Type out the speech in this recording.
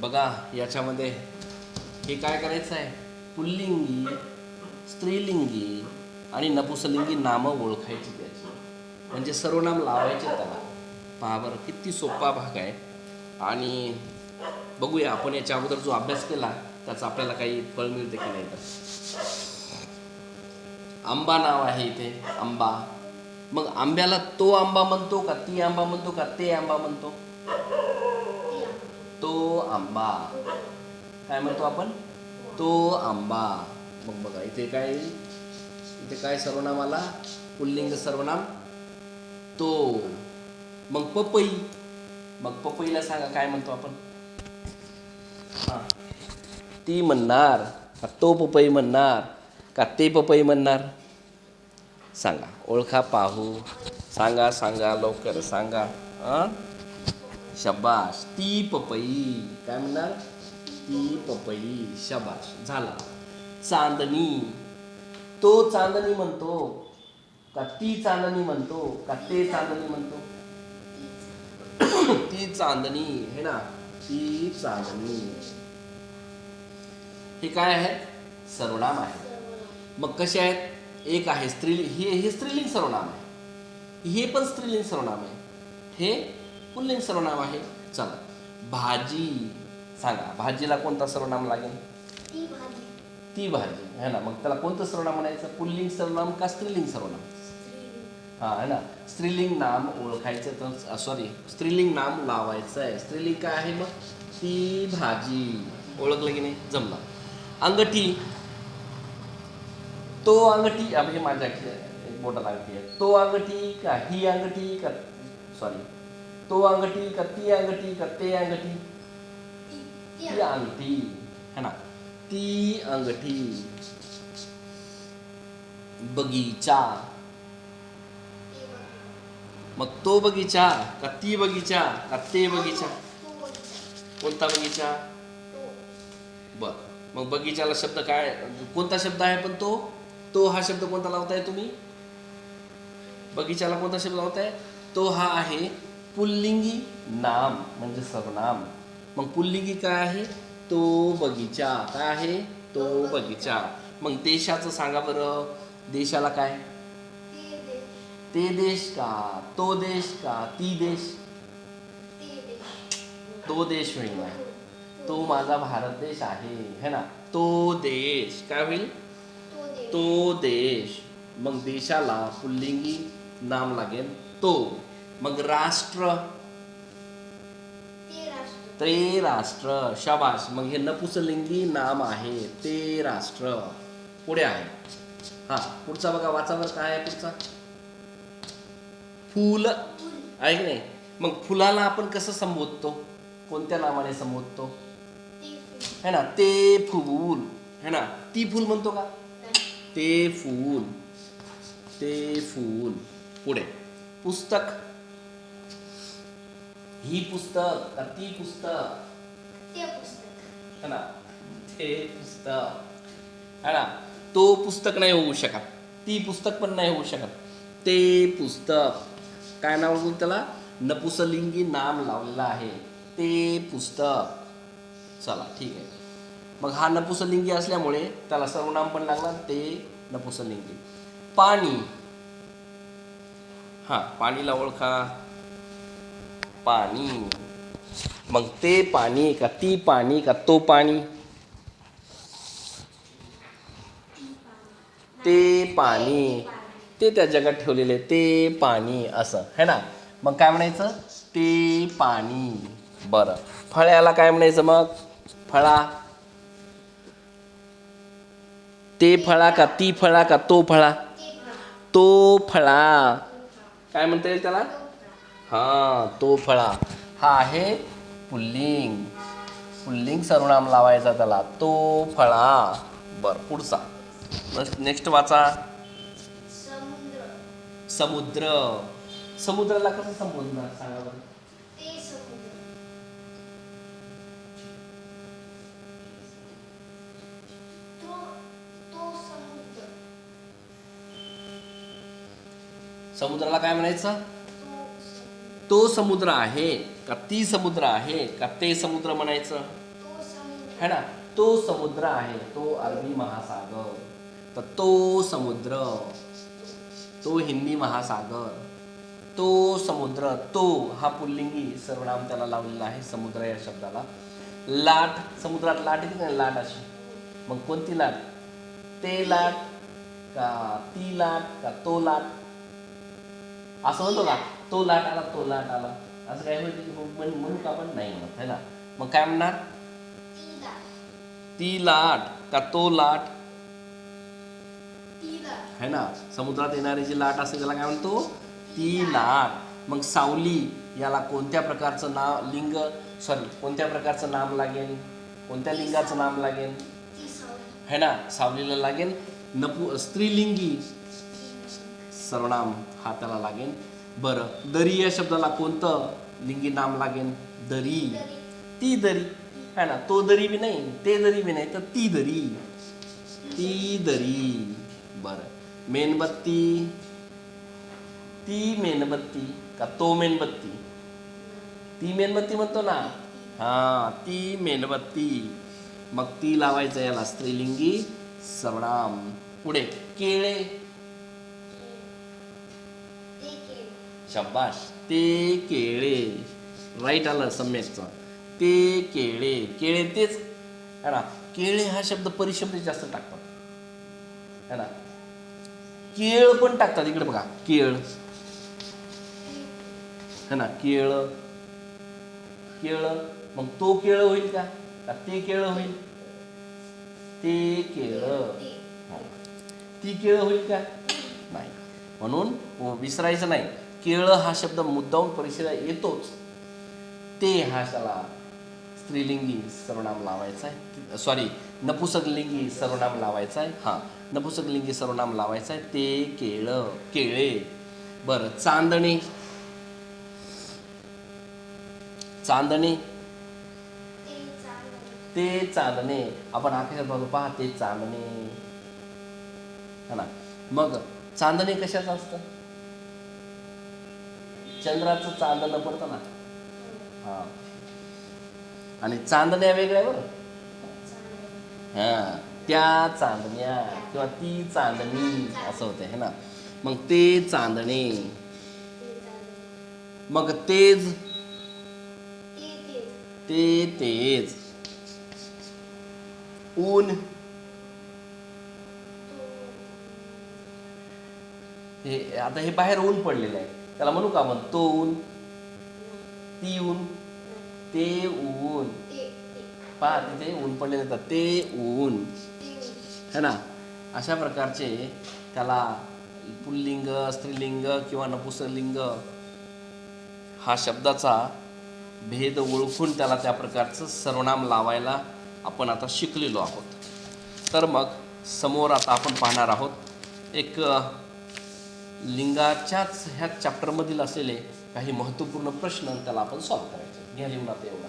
बघा याच्यामध्ये हे काय करायचं आहे? पुल्लिंगी स्त्रीलिंगी आणि नपुसलिंगी नामं ओळखायची त्याची. म्हणजे सर्वनाम लावायचे त्याला. पहा बरं किती सोपा भाग आहे. आणि बघूया आपण याच्या अगोदर जो अभ्यास केला त्याचा आपल्याला काही फळ मिळते की नाही तर. आंबा नाव आहे इथे आंबा. मग आंब्याला तो आंबा म्हणतो का ती आंबा म्हणतो का ते आंबा म्हणतो? तो आंबा. काय म्हणतो आपण? तो आंबा. मग बघा इथे काय इथे काय सर्वनाम आला? पुल्लिंग सर्वनाम. तो. मग पपई. मग पपईला सांगा काय म्हणतो आपण? हा. ती म्हणणार का तो पपई म्हणणार का ते पपई म्हणणार? सांगा. ओळखा पाहू. सांगा सांगा लवकर सांगा. हां? शबाश ती पपई. काय म्हणणार? ती पपई. शबाश झाला. चांदणी. तो चांदणी म्हणतो का ती चांदणी म्हणतो का ते चांदणी म्हणतो? ती चांदणी. हे ना? ती चांदणी. हे काय आहे? सर्वनाम आहे. मग कसे आहेत? एक आहे स्त्री हे हे स्त्रीलिंग सर्वनाम आहे. हे पण स्त्रीलिंग सर्वनाम आहे. हे पुल्लिंग सर्वनाम आहे चला. भाजी सांगा भाजीला कोणता सर्वनाम लागेल? ती भाजी. ती भाजी है ना? मग त्याला कोणतं सर्वनाम म्हणायचं? पुल्लिंग सर्वनाम का स्त्रीलिंग सर्वनाम? हा है ना? स्त्रीलिंग नाम ओळखायचं तर सॉरी स्त्रीलिंग नाम लावायचं आहे. स्त्रीलिंग काय आहे मग? ती भाजी. ओळखलं की नाही? जमलं. अंगठी. तो अंगठी हे माझ्या एक बोटात अंगठी आहे तो अंगठी का ही अंगठी का सॉरी तो अंगठी का ती अंगठी। का ते अंगठी अंगठी है ना? ती अंगठी। बगीचा. मग तो बगीचा का ती बगीचा का ते बगीचा. कोणता बगीचा? बर. मग बगीचाला शब्द काय? कोणता शब्द आहे पण तो? तो हा शब्द कोणता लावताय तुम्ही? बगीचाला कोणता शब्द लावताय? तो हा आहे पुल्लिंगी नाम म्हणजे सर्वनाम. मग पुल्लिंगी काय आहे? तो बगीचा. काय आहे? तो बगीचा. मग देशाचं सांगा बरं. देशाला काय? ते देश का? तो देश का? ती देश? तो देश होईल तो माझा भारत देश आहे. है ना? तो देश. काय होईल? तो देश. मग देशाला पुल्लिंगी नाम लागेल. तो. मग राष्ट्र? ते राष्ट्र. शबाश मग हे नपुसलिंगी नाम आहे. ते राष्ट्र. पुढे आहे. हा पुढचा बघा वाचा बरं काय आहे पुढचा? फूल. आहे की नाही? मग फुलाला आपण कसं संबोधतो? कोणत्या नावाने संबोधतो? है ना? ते फूल. है ना? ती फूल म्हणतो का. ते फूल. ते फूल. पुढे. पुस्तक. ही पुस्तक का ती पुस्तक? ते पुस्तक. है ना? ते पुस्तक. है ना? तो पुस्तक नाही होऊ शकत. ती पुस्तक पण नाही होऊ शकत. ते पुस्तक. काय नाव बोल त्याला? नपुसलिंगी नाम लावलेलं आहे. ते पुस्तक. चला ठीक आहे. मग हा नपुसलिंगी असल्यामुळे त्याला सर्वनाम पण लागणार ते नपुसलिंगी. पाणी. हा पाणीला ओळखा. पाणी. मग ते पाणी का ती पाणी का तो पाणी? ते पाणी. ते त्या जगात ठेवलेले ते पाणी असं. है ना? मग काय म्हणायचं? ते पाणी. बरं. फळ्याला काय म्हणायचं मग? फळा. ते फळा का ती फळा का तो फळा? तो फळा. काय म्हणता येईल त्याला? हां तो फळा. हा आहे पुल्लिंग. पुल्लिंग सर्वनाम लावायचा त्याला. तो फळा. बरं पुढचा. नेक्स्ट वाचा. समुद्र. समुद्र. समुद्राला कसं संबोधणार सांगा बरं. ते समुद्र. तो तो समुद्र. समुद्राला काय म्हणायचं? तो समुद्र आहे का ती समुद्र आहे का ते समुद्र म्हणायचं? है ना? तो समुद्र आहे तो अरबी महासागर. तर तो समुद्र तो हिंदी महासागर तो समुद्र तो हा पुल्लिंगी सर्वनाम त्याला लावलेला आहे समुद्र या शब्दाला. लाट समुद्रात लाट येते ना लाट अशी. मग कोणती लाट? ते लाट का ती लाट का तो लाट? असं म्हणतो का तो लाट आला तो लाट आला. असं काय म्हणते की म्हणू का आपण? नाही म्हणत है ना? मग काय म्हणणार? ती लाट. का तो लाट? है ना? समुद्रात येणारी जी लाट असेल त्याला काय म्हणतो? ती लाट. मग सावली याला कोणत्या प्रकारचं नाव लिंग सॉरी कोणत्या प्रकारचं नाम लागेल? कोणत्या लिंगाचं नाम लागेल? है ना? सावलीला लागेल. नपु स्त्रीलिंगी. सर्वनाम हा त्याला लागेल. बरं दरी या शब्दाला कोणतं लिंगी नाम लागेल? दरी. ती दरी. है ना? तो दरी बी नाही ते दरी बी नाही तर ती दरी. ती दरी. बरं. मेणबत्ती. ती मेणबत्ती का तो मेणबत्ती? ती मेणबत्ती म्हणतो ना? हा ती मेणबत्ती. मग ती लावायचं याला स्त्रीलिंगी सर्वनाम. पुढे केळे ते केले शब्बाश ते केळे. राईट आलं सम्यकचं. ते केळे. केळे तेच. है ना? केळे हा शब्द परिशब्द जास्त टाकतात. है ना? केळ पण टाकतात. इकडे बघा. केळ. है ना? केळ. केळ. मग तो केळ होईल का? ते केळ होईल? ते केळ. ती. केळ होईल का? नाही. म्हणून विसरायचं नाही. केळ हा शब्द मुद्दाहून परिषदा येतोच. ते हा त्याला स्त्रीलिंगी सर्वनाम लावायचा आहे सॉरी नपुसकलिंगी सर्वनाम लावायचा आहे हां नपुसकलिंगी सर्वनाम लावायचं आहे ते केळं केळे. बरं चांदणे. चांदणे. ते चांदणे. आपण आकाशात बघू पहा ते चांदणे. हा ना. मग चांदणे कशाचं असतं? चंद्राचं चांदणं पडतं ना. हा. आणि चांदण्या वेगळ्या बरं. हा त्या चांदण्या किंवा ती चांदणी असं होते है ना. मग ते चांदणे. मग तेज. ते तेज. ऊन. हे आता हे बाहेर ऊन पडलेलं आहे. त्याला म्हणू का आपण तो ऊन ती ऊन ते ऊन पा पहा तिथे ऊन पडले जातात ते ऊन है ना अशा प्रकारचे त्याला पुल्लिंग स्त्रीलिंग किंवा नपुसलिंग हा शब्दाचा भेद ओळखून त्याला त्या प्रकारचं सर्वनाम लावायला आपण आता शिकलेलो आहोत तर मग समोर आता आपण पाहणार आहोत एक लिंगाच्याच ह्या चॅप्टरमधील असलेले काही महत्त्वपूर्ण प्रश्न त्याला आपण सॉल्व्ह करायचे. घ्या लिहून एवढा.